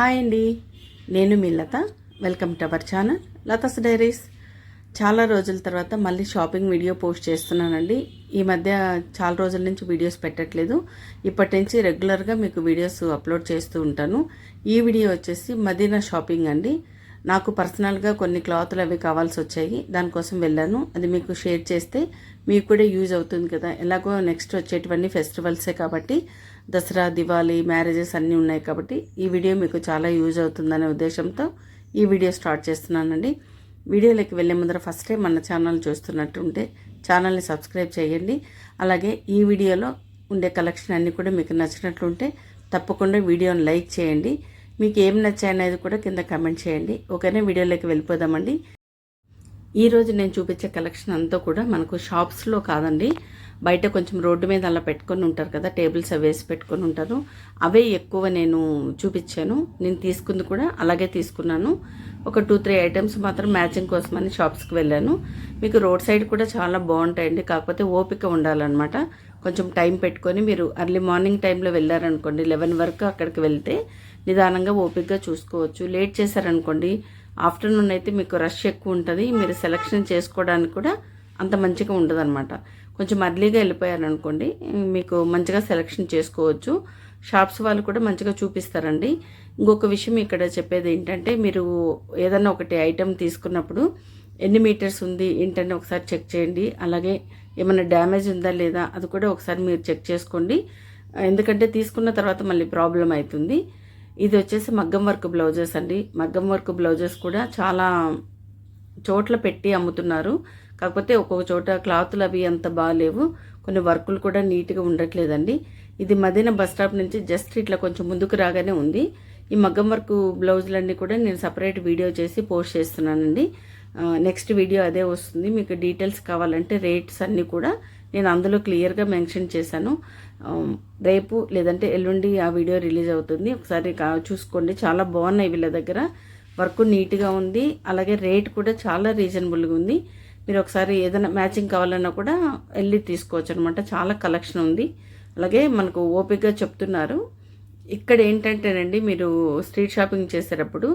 Hi అండి. నేను మీ Latha. Welcome to our channel. Latha's diaries. చాలా రోజుల తర్వాత మళ్ళీ షాపింగ్ వీడియో పోస్ట్ చేస్తున్నానండి. ఈ మధ్య చాలా రోజుల నుంచి వీడియోస్ పెట్టట్లేదు. ఇప్పటి నుంచి రెగ్యులర్గా మీకు వీడియోస్ అప్లోడ్ చేస్తూ ఉంటాను. ఈ వీడియో వచ్చేసి మదీనా షాపింగ్ అండి. నాకు పర్సనల్గా కొన్ని క్లాత్లు అవి కావాల్సి వచ్చాయి దానికోసం వెళ్ళాను. అది మీకు షేర్ చేస్తే మీకు కూడా యూజ్ అవుతుంది కదా. ఎలాగో నెక్స్ట్ వచ్చేటువంటి ఫెస్టివల్సే కాబట్టి దసరా దివాళీ మ్యారేజెస్ అన్నీ ఉన్నాయి కాబట్టి ఈ వీడియో మీకు చాలా యూజ్ అవుతుందనే ఉద్దేశంతో ఈ వీడియో స్టార్ట్ చేస్తున్నానండి. వీడియోలోకి వెళ్ళే ముందర ఫస్ట్ టైం మన ఛానల్ చూస్తున్నట్టుంటే ఛానల్ని సబ్స్క్రైబ్ చేయండి. అలాగే ఈ వీడియోలో ఉండే కలెక్షన్ అన్నీ కూడా మీకు నచ్చినట్లుంటే తప్పకుండా వీడియోని లైక్ చేయండి. మీకు ఏం నచ్చాయి అనేది కూడా కింద కమెంట్ చేయండి. ఓకేనా? వీడియోలోకి వెళ్ళిపోదామండి. ఈరోజు నేను చూపించే కలెక్షన్ అంతా కూడా మనకు షాప్స్లో కాదండి. బయట కొంచెం రోడ్డు మీద అలా పెట్టుకొని ఉంటారు కదా టేబుల్స్ అవి వేసి పెట్టుకొని ఉంటారు అవే ఎక్కువ నేను చూపించాను. నేను తీసుకుంది కూడా అలాగే తీసుకున్నాను. ఒక టూ త్రీ ఐటమ్స్ మాత్రం మ్యాచింగ్ కోసమని షాప్స్కి వెళ్ళాను. మీకు రోడ్ సైడ్ కూడా చాలా బాగుంటాయండి. కాకపోతే ఓపిక ఉండాలన్నమాట. కొంచెం టైం పెట్టుకొని మీరు అర్లీ మార్నింగ్ టైంలో వెళ్ళారనుకోండి లెవెన్ వరకు అక్కడికి వెళ్తే నిదానంగా ఓపికగా చూసుకోవచ్చు. లేట్ చేశారనుకోండి ఆఫ్టర్నూన్ అయితే మీకు రష్ ఎక్కువ ఉంటుంది. మీరు సెలక్షన్ చేసుకోవడానికి కూడా అంత మంచిగా ఉండదు అనమాట కొంచెం అర్లీగా వెళ్ళిపోయారనుకోండి మీకు మంచిగా సెలక్షన్ చేసుకోవచ్చు. షాప్స్ వాళ్ళు కూడా మంచిగా చూపిస్తారండి. ఇంకొక విషయం ఇక్కడ చెప్పేది ఏంటంటే మీరు ఏదన్నా ఒకటి ఐటెం తీసుకున్నప్పుడు ఎన్ని మీటర్స్ ఉంది ఏంటంటే ఒకసారి చెక్ చేయండి. అలాగే ఏమైనా డ్యామేజ్ ఉందా లేదా అది కూడా ఒకసారి మీరు చెక్ చేసుకోండి. ఎందుకంటే తీసుకున్న తర్వాత మళ్ళీ ప్రాబ్లం అవుతుంది. ఇది వచ్చేసి మగ్గం వర్క్ బ్లౌజెస్ అండి. మగ్గం వర్క్ బ్లౌజెస్ కూడా చాలా చోట్ల పెట్టి అమ్ముతున్నారు. కాకపోతే ఒక్కొక్క చోట క్లాతులు అవి అంత బాగాలేవు కొన్ని వర్కులు కూడా నీట్గా ఉండట్లేదండి. ఇది మదీన బస్ స్టాప్ నుంచి జస్ట్ ఇట్లా కొంచెం ముందుకు రాగానే ఉంది. ఈ మగ్గం వర్క్ బ్లౌజులన్నీ కూడా నేను సపరేట్ వీడియో చేసి పోస్ట్ చేస్తున్నానండి. నెక్స్ట్ వీడియో అదే వస్తుంది. మీకు డీటెయిల్స్ కావాలంటే రేట్స్ అన్నీ కూడా నేను అందులో క్లియర్గా మెన్షన్ చేశాను. Um, రేపు లేదంటే ఎల్లుండి ఆ వీడియో రిలీజ్ అవుతుంది. ఒకసారి చూసుకోండి. చాలా బాగున్నాయి వీళ్ళ దగ్గర. వర్క్ నీట్గా ఉంది. అలాగే రేట్ కూడా చాలా రీజనబుల్గా ఉంది. మీరు ఒకసారి ఏదైనా మ్యాచింగ్ కావాలన్నా కూడా వెళ్ళి తీసుకోవచ్చు అనమాట చాలా కలెక్షన్ ఉంది. అలాగే మనకు ఓపిక్గా చెప్తున్నారు. ఇక్కడ ఏంటంటేనండి మీరు స్ట్రీట్ షాపింగ్ చేసేటప్పుడు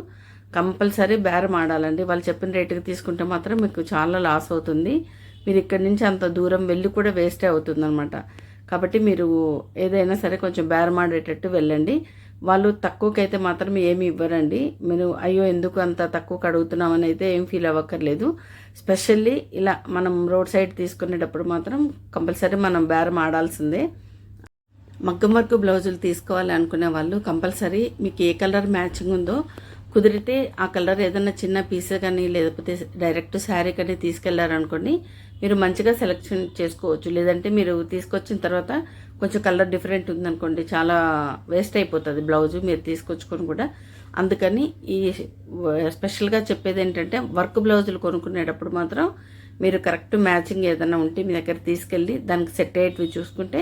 కంపల్సరీ బేరం ఆడాలండి. వాళ్ళు చెప్పిన రేటుకి తీసుకుంటే మాత్రం మీకు చాలా లాస్ అవుతుంది. మీరు ఇక్కడి నుంచి అంత దూరం వెళ్ళి కూడా వేస్టే అవుతుందన్నమాట. కాబట్టి మీరు ఏదైనా సరే కొంచెం బేరమాడేటట్టు వెళ్ళండి. వాళ్ళు తక్కువకైతే మాత్రం ఏమి ఇవ్వరండి. మీరు అయ్యో ఎందుకు అంత తక్కువకి అడుగుతున్నామని అయితే ఏం ఫీల్ అవ్వక్కర్లేదు. స్పెషల్లీ ఇలా మనం రోడ్ సైడ్ తీసుకునేటప్పుడు మాత్రం కంపల్సరీ మనం బేరం ఆడాల్సిందే. మగ్గం వర్క్ బ్లౌజులు తీసుకోవాలి అనుకునే వాళ్ళు కంపల్సరీ మీకు ఏ కలర్ మ్యాచింగ్ ఉందో కుదిరితే ఆ కలర్ ఏదైనా చిన్న పీస్ కానీ లేకపోతే డైరెక్ట్ శారీ కానీ తీసుకెళ్ళారనుకోండి మీరు మంచిగా సెలెక్షన్ చేసుకోవచ్చు. లేదంటే మీరు తీసుకొచ్చిన తర్వాత కొంచెం కలర్ డిఫరెంట్ ఉందనుకోండి చాలా వేస్ట్ అయిపోతుంది బ్లౌజు మీరు తీసుకొచ్చుకొని కూడా. అందుకని ఈ స్పెషల్గా చెప్పేది ఏంటంటే వర్క్ బ్లౌజులు కొనుక్కునేటప్పుడు మాత్రం మీరు కరెక్ట్ మ్యాచింగ్ ఏదైనా ఉంటే మీ దగ్గర తీసుకెళ్ళి దానికి సెట్ అయ్యేటివి చూసుకుంటే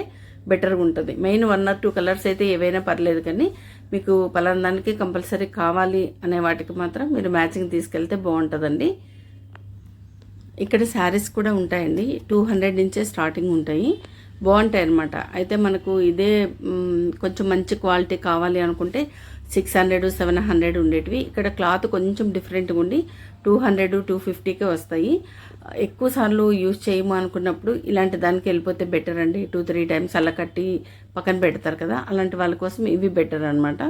బెటర్గా ఉంటుంది. Main one or two colours అయితే ఏవైనా పర్లేదు కానీ మీకు పలానందానికి కంపల్సరీ కావాలి అనే వాటికి మాత్రం మీరు మ్యాచింగ్ తీసుకెళ్తే బాగుంటుందండి. ఇక్కడ శారీస్ కూడా ఉంటాయండి. టూ హండ్రెడ్ నుంచే స్టార్టింగ్ ఉంటాయి. బాగుంటాయి అనమాట అయితే మనకు ఇదే కొంచెం మంచి క్వాలిటీ కావాలి అనుకుంటే సిక్స్ హండ్రెడ్ సెవెన్ హండ్రెడ్ ఉండేటివి. ఇక్కడ క్లాత్ కొంచెం డిఫరెంట్గా ఉండి టూ హండ్రెడ్ టూ ఫిఫ్టీకే వస్తాయి. ఎక్కువ సార్లు యూజ్ చేయము అనుకున్నప్పుడు ఇలాంటి దానికి వెళ్ళిపోతే బెటర్ అండి. టూ త్రీ టైమ్స్ అలా కట్టి పక్కన పెడతారు కదా అలాంటి వాళ్ళ కోసం ఇవి బెటర్ అనమాట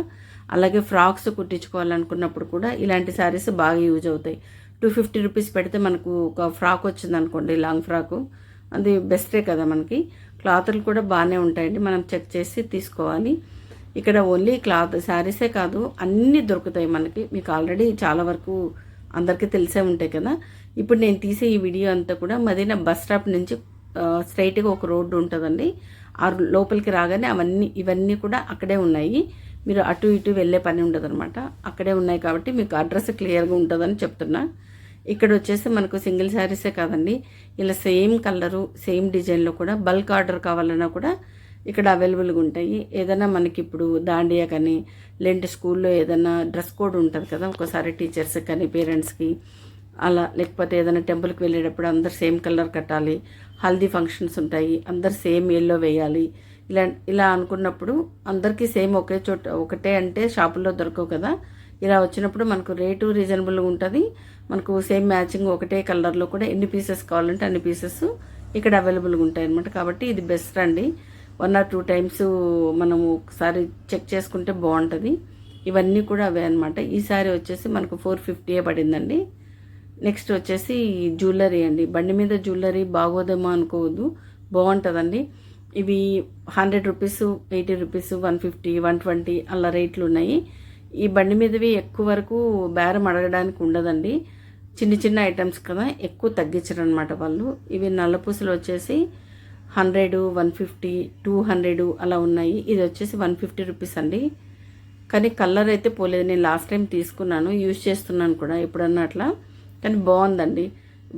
అలాగే ఫ్రాక్స్ కుట్టించుకోవాలనుకున్నప్పుడు కూడా ఇలాంటి శారీస్ బాగా యూజ్ అవుతాయి. టూ ఫిఫ్టీ రూపీస్ పెడితే మనకు ఒక ఫ్రాక్ వచ్చింది అనుకోండి లాంగ్ ఫ్రాకు అది బెస్టే కదా మనకి. క్లాతులు కూడా బాగానే ఉంటాయండి. మనం చెక్ చేసి తీసుకోవాలి. ఇక్కడ ఓన్లీ క్లాత్ శారీసే కాదు అన్నీ దొరుకుతాయి మనకి. మీకు ఆల్రెడీ చాలా వరకు అందరికీ తెలిసే ఉంటాయి కదా. ఇప్పుడు నేను తీసే ఈ వీడియో అంతా కూడా మదీనా బస్ స్టాప్ నుంచి స్ట్రైట్గా ఒక రోడ్డు ఉంటుందండి. ఆ లోపలికి రాగానే అవన్నీ ఇవన్నీ కూడా అక్కడే ఉన్నాయి. మీరు అటు ఇటు వెళ్ళే పని ఉండదు అనమాట అక్కడే ఉన్నాయి కాబట్టి మీకు అడ్రస్ క్లియర్గా ఉంటుందని చెప్తున్నా. ఇక్కడ వచ్చేసి మనకు సింగిల్ శారీసే కాదండి. ఇలా సేమ్ కలరు సేమ్ డిజైన్లో కూడా బల్క్ ఆర్డర్ కావాలన్నా కూడా ఇక్కడ అవైలబుల్గా ఉంటాయి. ఏదైనా మనకి ఇప్పుడు దాండియా కానీ లేదంటే స్కూల్లో ఏదైనా డ్రెస్ కోడ్ ఉంటుంది కదా ఒకసారి టీచర్స్కి కానీ పేరెంట్స్కి అలా లేకపోతే ఏదైనా టెంపుల్కి వెళ్ళేటప్పుడు అందరు సేమ్ కలర్ కట్టాలి. హల్దీ ఫంక్షన్స్ ఉంటాయి అందరు సేమ్ ఎల్లో వేయాలి. ఇలా ఇలా అనుకున్నప్పుడు అందరికీ సేమ్ ఒకే చోట ఒకటే అంటే షాపుల్లో దొరకవు కదా. ఇలా వచ్చినప్పుడు మనకు రేటు రీజనబుల్గా ఉంటుంది. మనకు సేమ్ మ్యాచింగ్ ఒకటే కలర్లో కూడా ఎన్ని పీసెస్ కావాలంటే అన్ని పీసెస్ ఇక్కడ అవైలబుల్గా ఉంటాయి అనమాట కాబట్టి ఇది బెస్ట్ అండి. వన్ ఆర్ టూ టైమ్స్ మనము ఒకసారి చెక్ చేసుకుంటే బాగుంటుంది. ఇవన్నీ కూడా అవే అనమాట ఈసారి వచ్చేసి మనకు ఫోర్ ఫిఫ్టీయే పడిందండి. నెక్స్ట్ వచ్చేసి జ్యువెలరీ అండి. బండి మీద జ్యువెలరీ బాగోదేమో అనుకోవద్దు. బాగుంటుందండి. ఇవి hundred rupees eighty rupees one fifty one twenty అలా రేట్లు ఉన్నాయి. ఈ బండి మీదవి ఎక్కువ వరకు బేరం అడగడానికి ఉండదండి. చిన్న చిన్న ఐటమ్స్ కదా ఎక్కువ తగ్గించరు అనమాట వాళ్ళు. ఇవి నల్లపూసలు వచ్చేసి hundred one fifty two hundred అలా ఉన్నాయి. ఇది వచ్చేసి వన్ ఫిఫ్టీ రూపీస్ అండి. కానీ కలర్ అయితే పోలేదు. నేను లాస్ట్ టైం తీసుకున్నాను. యూజ్ చేస్తున్నాను కూడా ఎప్పుడన్నా అట్లా. కానీ బాగుందండి.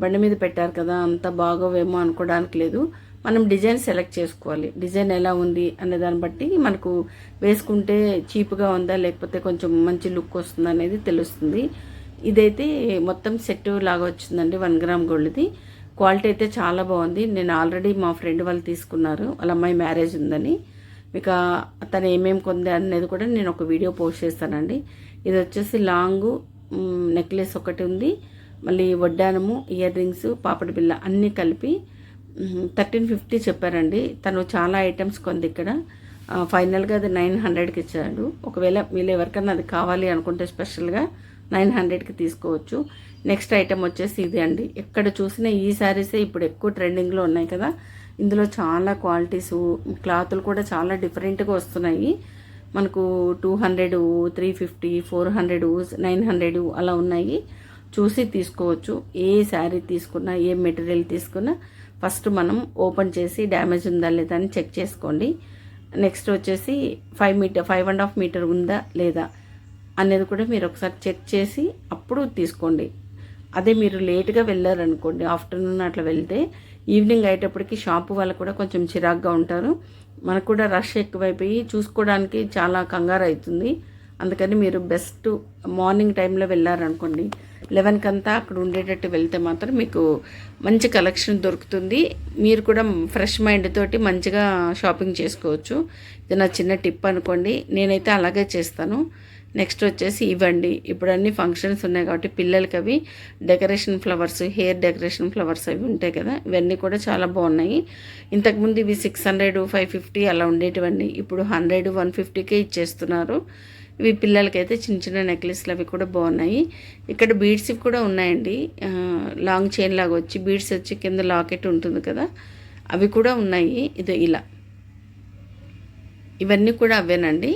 బండి మీద పెట్టారు కదా అంత బాగోవేమో అనుకోవడానికి లేదు. మనం డిజైన్ సెలెక్ట్ చేసుకోవాలి. డిజైన్ ఎలా ఉంది అనే దాన్ని బట్టి మనకు వేసుకుంటే చీప్గా ఉందా లేకపోతే కొంచెం మంచి లుక్ వస్తుందా అనేది తెలుస్తుంది. ఇదైతే మొత్తం సెట్ లాగా వచ్చిందండి. One gram గోల్డ్ది. క్వాలిటీ అయితే చాలా బాగుంది. నేను ఆల్రెడీ మా ఫ్రెండ్ వాళ్ళు తీసుకున్నారు. వాళ్ళ అమ్మాయి మ్యారేజ్ ఉందని. ఇక తను ఏమేమి కొంది అనేది కూడా నేను ఒక వీడియో పోస్ట్ చేస్తానండి. ఇది వచ్చేసి లాంగ్ నెక్లెస్ ఒకటి ఉంది. మళ్ళీ వడ్డానము ఇయర్ రింగ్స్ పాపడి బిల్ల అన్నీ కలిపి థర్టీన్ ఫిఫ్టీ చెప్పారండి. తను చాలా ఐటమ్స్ కొంది ఇక్కడ. ఫైనల్గా అది నైన్ హండ్రెడ్కి ఇచ్చాడు. ఒకవేళ మీరు ఎవరికైనా అది కావాలి అనుకుంటే స్పెషల్గా నైన్ హండ్రెడ్కి తీసుకోవచ్చు. నెక్స్ట్ ఐటెం వచ్చేసి ఇది అండి. ఎక్కడ చూసినా ఈ శారీసే ఇప్పుడు ఎక్కువ ట్రెండింగ్లో ఉన్నాయి కదా. ఇందులో చాలా క్వాలిటీస్ క్లాతులు కూడా చాలా డిఫరెంట్గా వస్తున్నాయి. మనకు two hundred three fifty four hundred nine hundred అలా ఉన్నాయి. చూసి తీసుకోవచ్చు. ఏ శారీ తీసుకున్నా ఏ మెటీరియల్ తీసుకున్నా ఫస్ట్ మనం ఓపెన్ చేసి డ్యామేజ్ ఉందా లేదా అని చెక్ చేసుకోండి. నెక్స్ట్ వచ్చేసి five metre five and half metre ఉందా లేదా అనేది కూడా మీరు ఒకసారి చెక్ చేసి అప్పుడు తీసుకోండి. అదే మీరు లేట్గా వెళ్ళారనుకోండి ఆఫ్టర్నూన్ అట్లా వెళ్తే ఈవినింగ్ అయ్యేటప్పటికి షాపు వాళ్ళు కూడా కొంచెం చిరాగ్గా ఉంటారు. మనకు కూడా రష్ ఎక్కువైపోయి చూసుకోవడానికి చాలా కంగారు అవుతుంది. అందుకని మీరు బెస్ట్ మార్నింగ్ టైంలో వెళ్ళారనుకోండి లెవెన్కి అంతా అక్కడ ఉండేటట్టు వెళ్తే మాత్రం మీకు మంచి కలెక్షన్ దొరుకుతుంది. మీరు కూడా ఫ్రెష్ మైండ్ తోటి మంచిగా షాపింగ్ చేసుకోవచ్చు. ఇది నా చిన్న టిప్ అనుకోండి. నేనైతే అలాగే చేస్తాను. నెక్స్ట్ వచ్చేసి ఇవ్వండి. ఇప్పుడు అన్ని ఫంక్షన్స్ ఉన్నాయి కాబట్టి పిల్లలకి అవి decoration flowers hair decoration flowers అవి ఉంటాయి కదా ఇవన్నీ కూడా చాలా బాగున్నాయి. ఇంతకుముందు ఇవి సిక్స్ హండ్రెడ్ ఫైవ్ ఫిఫ్టీ అలా ఉండేటివన్నీ ఇప్పుడు హండ్రెడ్ వన్ ఫిఫ్టీకే ఇచ్చేస్తున్నారు. ఇవి పిల్లలకైతే చిన్న చిన్న నెక్లెస్లు అవి కూడా బాగున్నాయి. ఇక్కడ బీడ్స్ కూడా ఉన్నాయండి. లాంగ్ చైన్ లాగా వచ్చి బీడ్స్ వచ్చి కింద లాకెట్ ఉంటుంది కదా అవి కూడా ఉన్నాయి. ఇది ఇలా. ఇవన్నీ కూడా అవేనండి.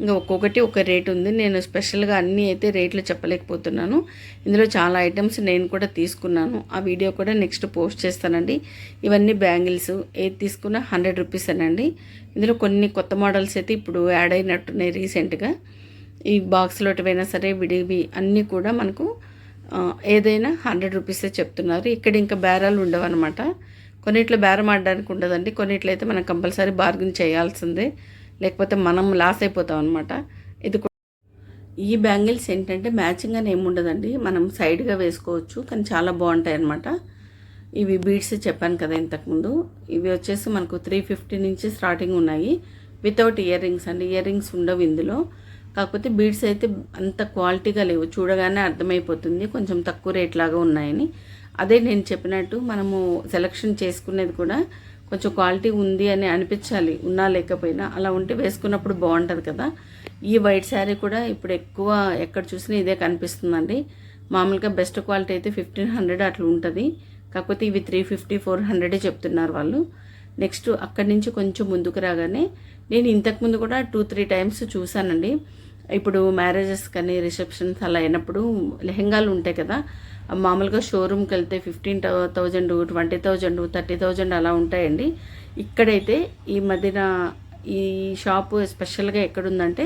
ఇంకా ఒక్కొక్కటి ఒక రేట్ ఉంది. నేను స్పెషల్గా అన్నీ అయితే రేట్లు చెప్పలేకపోతున్నాను. ఇందులో చాలా ఐటమ్స్ నేను కూడా తీసుకున్నాను. ఆ వీడియో కూడా నెక్స్ట్ పోస్ట్ చేస్తానండి. ఇవన్నీ బ్యాంగిల్స్. ఏది తీసుకున్నా హండ్రెడ్ రూపీస్ అనండి. ఇందులో కొన్ని కొత్త మోడల్స్ అయితే ఇప్పుడు యాడ్ అయినట్టున్నాయి రీసెంట్గా. ఈ బాక్స్లో పోయినా సరే విడివి అన్నీ కూడా మనకు ఏదైనా హండ్రెడ్ రూపీసే చెప్తున్నారు. ఇక్కడ ఇంకా బేరాలు ఉండవన్నమాట. కొన్నిట్లో బేరం ఆడడానికి ఉండదండి. కొన్నిట్లో అయితే మనం కంపల్సరీ బార్గెన్ చేయాల్సిందే. లేకపోతే మనం లాస్ అయిపోతాం అనమాట ఇది ఈ బ్యాంగిల్స్ ఏంటంటే మ్యాచింగ్ అని ఏముండదండి మనం సైడ్గా వేసుకోవచ్చు కానీ చాలా బాగుంటాయి అనమాట ఇవి బీడ్స్ చెప్పాను కదా ఇంతకుముందు. ఇవి వచ్చేసి మనకు త్రీ ఫిఫ్టీ నుంచి స్టార్టింగ్ ఉన్నాయి. వితౌట్ ఇయర్ రింగ్స్ అండి. ఇయర్ రింగ్స్ ఉండవు ఇందులో. కాకపోతే బీడ్స్ అయితే అంత క్వాలిటీగా లేవు. చూడగానే అర్థమైపోతుంది. కొంచెం తక్కువ రేట్ లాగా ఉన్నాయని. అదే నేను చెప్పినట్టు మనము సెలక్షన్ చేసుకునేది కూడా కొంచెం క్వాలిటీ ఉంది అని అనిపించాలి. ఉన్నా లేకపోయినా అలా ఉంటే వేసుకున్నప్పుడు బాగుంటుంది కదా. ఈ వైట్ శారీ కూడా ఇప్పుడు ఎక్కువ ఎక్కడ చూసినా ఇదే కనిపిస్తుందండి. మామూలుగా బెస్ట్ క్వాలిటీ అయితే ఫిఫ్టీన్ హండ్రెడ్ అట్లా ఉంటుంది. కాకపోతే ఇవి త్రీ ఫిఫ్టీ ఫోర్ హండ్రెడే చెప్తున్నారు వాళ్ళు. నెక్స్ట్ అక్కడి నుంచి కొంచెం ముందుకు రాగానే నేను ఇంతకుముందు కూడా టూ త్రీ టైమ్స్ చూశానండి. ఇప్పుడు మ్యారేజెస్ కానీ రిసెప్షన్స్ అలా అయినప్పుడు లెహెంగాలు ఉంటాయి కదా మామూలుగా షోరూమ్కి వెళ్తే fifteen thousand twenty thousand thirty thousand అలా ఉంటాయండి. ఇక్కడైతే ఈ మధ్యన ఈ షాపు స్పెషల్గా ఎక్కడుందంటే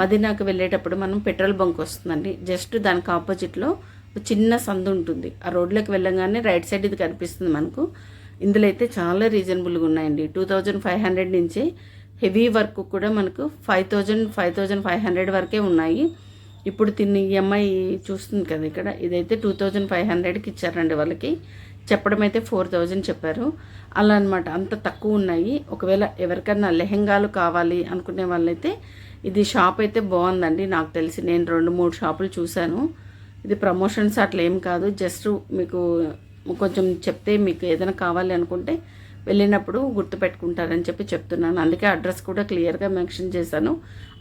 మదీనాకు వెళ్ళేటప్పుడు మనం పెట్రోల్ బంక్ వస్తుందండి. జస్ట్ దానికి ఆపోజిట్లో చిన్న సందు ఉంటుంది. ఆ రోడ్లోకి వెళ్ళగానే రైట్ సైడ్ ఇది కనిపిస్తుంది మనకు. ఇందులో అయితే చాలా రీజనబుల్గా ఉన్నాయండి. టూ థౌజండ్ ఫైవ్ హండ్రెడ్ నుంచి హెవీ వర్క్ కూడా మనకు five thousand five thousand five hundred వరకే ఉన్నాయి. ఇప్పుడు తిని ఈఎంఐ చూస్తుంది కదా ఇక్కడ. ఇదైతే టూ థౌజండ్ ఫైవ్ హండ్రెడ్కి ఇచ్చారండి వాళ్ళకి. చెప్పడం అయితే ఫోర్ థౌజండ్ చెప్పారు. అలా అనమాట అంత తక్కువ ఉన్నాయి. ఒకవేళ ఎవరికన్నా లెహెంగాలు కావాలి అనుకునే వాళ్ళైతే ఇది షాప్ అయితే బాగుందండి. నాకు తెలిసి నేను రెండు మూడు షాపులు చూశాను. ఇది ప్రమోషన్స్ అట్లా ఏం కాదు. జస్ట్ మీకు కొంచెం చెప్తే మీకు ఏదైనా కావాలి అనుకుంటే వెళ్ళినప్పుడు గుర్తుపెట్టుకుంటారని చెప్పి చెప్తున్నాను. అందుకే అడ్రస్ కూడా క్లియర్గా మెన్షన్ చేశాను.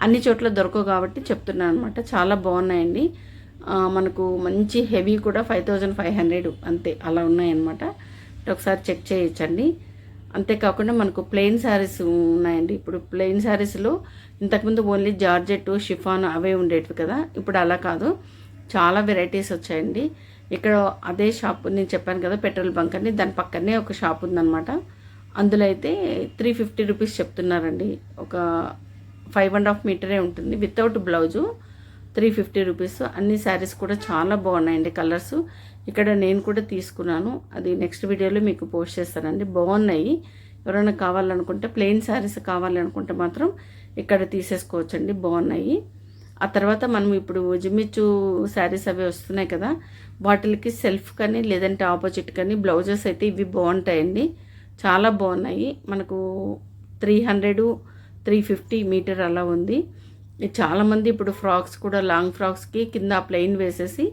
అన్ని చోట్ల దొరకవు కాబట్టి చెప్తున్నాను అనమాట చాలా బాగున్నాయండి. మనకు మంచి హెవీ కూడా ఫైవ్ థౌజండ్ ఫైవ్ హండ్రెడ్ అంతే అలా ఉన్నాయన్నమాట. ఒకసారి చెక్ చేయొచ్చండి. అంతేకాకుండా మనకు ప్లెయిన్ శారీస్ ఉన్నాయండి. ఇప్పుడు ప్లెయిన్ శారీస్లో ఇంతకుముందు ఓన్లీ జార్జెట్ షిఫాన్ అవే ఉండేటివి కదా. ఇప్పుడు అలా కాదు. చాలా వెరైటీస్ వచ్చాయండి. ఇక్కడ అదే షాప్ నేను చెప్పాను కదా పెట్రోల్ బంక్ అని. దాని పక్కనే ఒక షాప్ ఉందన్నమాట. అందులో అయితే త్రీ ఫిఫ్టీ రూపీస్ చెప్తున్నారండి. ఒక ఫైవ్ అండ్ హాఫ్ మీటరే ఉంటుంది. Without blouse three fifty rupees అన్ని శారీస్ కూడా చాలా బాగున్నాయండి కలర్స్ ఇక్కడ నేను కూడా తీసుకున్నాను. అది నెక్స్ట్ వీడియోలో మీకు పోస్ట్ చేస్తానండి. బాగున్నాయి. ఎవరైనా కావాలనుకుంటే ప్లెయిన్ శారీస్ కావాలనుకుంటే మాత్రం ఇక్కడ తీసేసుకోవచ్చండి. బాగున్నాయి. ఆ తర్వాత మనం ఇప్పుడు జిమ్మిచ్చు శారీస్ అవి వస్తున్నాయి కదా వాటికి సెల్ఫ్ కానీ లేదంటే ఆపోజిట్ కానీ బ్లౌజెస్ అయితే ఇవి బాగుంటాయండి. చాలా బాగున్నాయి. మనకు three hundred three fifty meter అలా ఉంది. చాలామంది ఇప్పుడు ఫ్రాక్స్ కూడా లాంగ్ ఫ్రాక్స్కి కింద ప్లెయిన్ వేసేసి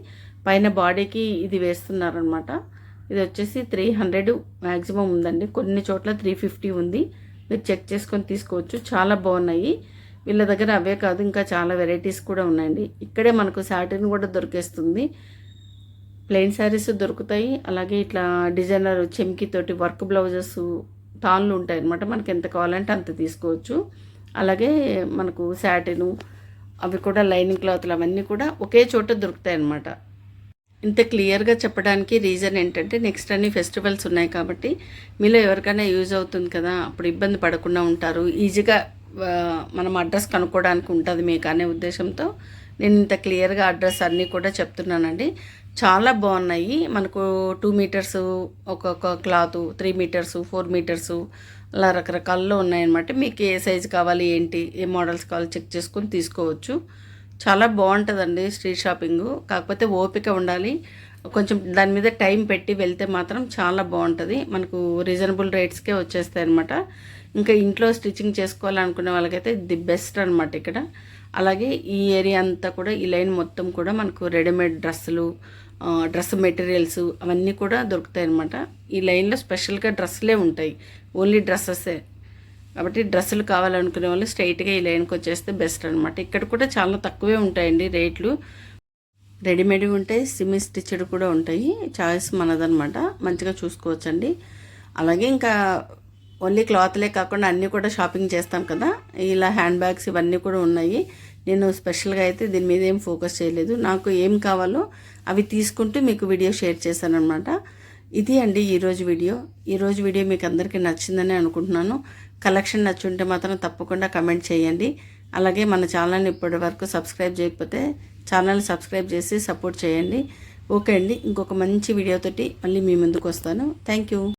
పైన బాడీకి ఇది వేస్తున్నారనమాట ఇది వచ్చేసి త్రీ హండ్రెడ్ మ్యాక్సిమం ఉందండి. కొన్ని చోట్ల త్రీ ఫిఫ్టీ ఉంది. మీరు చెక్ చేసుకొని తీసుకోవచ్చు. చాలా బాగున్నాయి. వీళ్ళ దగ్గర అవే కాదు ఇంకా చాలా వెరైటీస్ కూడా ఉన్నాయండి. ఇక్కడే మనకు శాటిన్ కూడా దొరికేస్తుంది. ప్లెయిన్ శారీస్ దొరుకుతాయి. అలాగే ఇట్లా డిజైనర్ చెమ్కితోటి వర్క్ బ్లౌజెస్ తాన్లు ఉంటాయి అనమాట మనకి ఎంత కావాలంటే అంత తీసుకోవచ్చు. అలాగే మనకు శాటిను అవి కూడా లైనింగ్ క్లాత్లు అవన్నీ కూడా ఒకే చోట దొరుకుతాయి అన్నమాట. ఇంత క్లియర్గా చెప్పడానికి రీజన్ ఏంటంటే నెక్స్ట్ అన్ని ఫెస్టివల్స్ ఉన్నాయి కాబట్టి మీలో ఎవరికైనా యూజ్ అవుతుంది కదా అప్పుడు ఇబ్బంది పడకుండా ఉంటారు. ఈజీగా మనం అడ్రస్ కనుక్కోవడానికి ఉంటుంది మీకు అనే ఉద్దేశంతో నేను ఇంత క్లియర్గా అడ్రస్ అన్నీ కూడా చెప్తున్నానండి. చాలా బాగున్నాయి. మనకు టూ మీటర్స్ ఒక్కొక్క cloth three meters four meters అలా రకరకాల్లో ఉన్నాయన్నమాట. మీకు ఏ సైజు కావాలి ఏంటి ఏ మోడల్స్ కావాలి చెక్ చేసుకొని తీసుకోవచ్చు. చాలా బాగుంటుందండి స్ట్రీట్ షాపింగ్. కాకపోతే ఓపిక ఉండాలి. కొంచెం దాని మీద టైం పెట్టి వెళ్తే మాత్రం చాలా బాగుంటుంది. మనకు రీజనబుల్ రేట్స్కే వచ్చేస్తాయి అనమాట ఇంకా ఇంట్లో స్టిచ్చింగ్ చేసుకోవాలనుకునే వాళ్ళకైతే ది బెస్ట్ అనమాట ఇక్కడ. అలాగే ఈ ఏరియా అంతా కూడా ఈ లైన్ మొత్తం కూడా మనకు రెడీమేడ్ డ్రెస్సులు డ్రెస్ మెటీరియల్స్ అవన్నీ కూడా దొరుకుతాయి అనమాట ఈ లైన్లో స్పెషల్గా డ్రెస్సులే ఉంటాయి. ఓన్లీ డ్రెస్సెసే. కాబట్టి డ్రెస్సులు కావాలనుకునే వాళ్ళు స్ట్రైట్గా ఈ లైన్కి వచ్చేస్తే బెస్ట్ అనమాట ఇక్కడ కూడా చాలా తక్కువే ఉంటాయండి రేట్లు. రెడీమేడ్ ఉంటాయి సిమీ స్టిచ్డ్ కూడా ఉంటాయి. చాయిస్ మనదనమాట మంచిగా చూసుకోవచ్చండి. అలాగే ఇంకా ఓన్లీ క్లాత్లే కాకుండా అన్నీ కూడా షాపింగ్ చేస్తాం కదా. ఇలా హ్యాండ్ బ్యాగ్స్ ఇవన్నీ కూడా ఉన్నాయి. నేను స్పెషల్గా అయితే దీని మీద ఏం ఫోకస్ చేయలేదు. నాకు ఏం కావాలో అవి తీసుకుంటూ మీకు వీడియో షేర్ చేశాను ఇది అండి ఈరోజు వీడియో. ఈరోజు వీడియో మీకు అందరికీ నచ్చిందని అనుకుంటున్నాను. కలెక్షన్ నచ్చుంటే మాత్రం తప్పకుండా కమెంట్ చేయండి. అలాగే మన ఛానల్ని ఇప్పటి వరకు సబ్స్క్రైబ్ చేయకపోతే ఛానల్ని సబ్స్క్రైబ్ చేసి సపోర్ట్ చేయండి. ఓకే అండి. ఇంకొక మంచి వీడియోతోటి మళ్ళీ మీ ముందుకు వస్తాను. Thank you